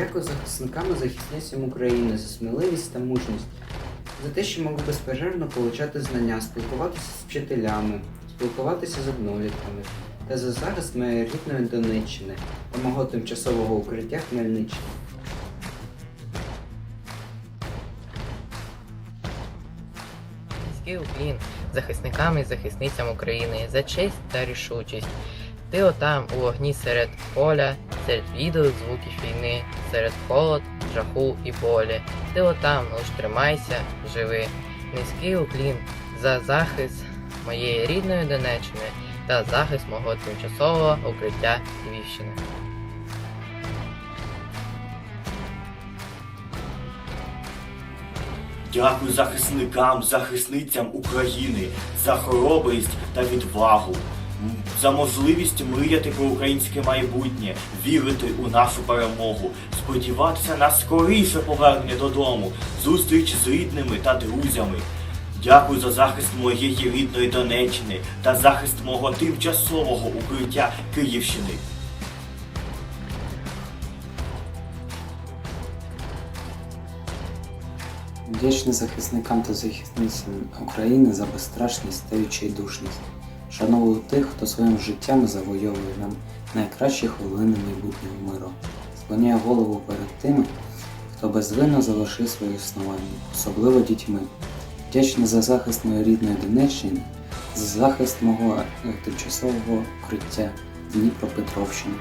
Дякую захисникам і захисницям України за сміливість та мужність, за те, що можу безперервно получати знання, спілкуватися з вчителями, спілкуватися з однолітками та за захист моєї рідної Донеччини та мого тимчасового укриття Хмельниччини. Низький уклін захисникам і захисницям України за честь та рішучість. Ти отам у вогні серед поля, серед відео звуків війни, серед холод, жаху і болі. Ти отам лиш тримайся, живи. Низький уклін за захист моєї рідної Донеччини та захист мого тимчасового укриття Львівщини. Дякую захисникам, захисницям України за хоробрість та відвагу, за можливість мріяти про українське майбутнє, вірити у нашу перемогу, сподіватися на скоріше повернення додому, зустріч з рідними та друзями. Дякую за захист моєї рідної Донеччини та захист мого тимчасового укриття Київщини. Вдячний захисникам та захисницям України за безстрашність та відчайдушність. Шановую тих, хто своїм життям завойовує нам найкращі хвилини майбутнього миру. Склоняю голову перед тими, хто безвинно залишив своє існування, особливо дітьми. Вдячний за захист моєї рідної Донеччини, за захист мого тимчасового укриття Дніпропетровщини.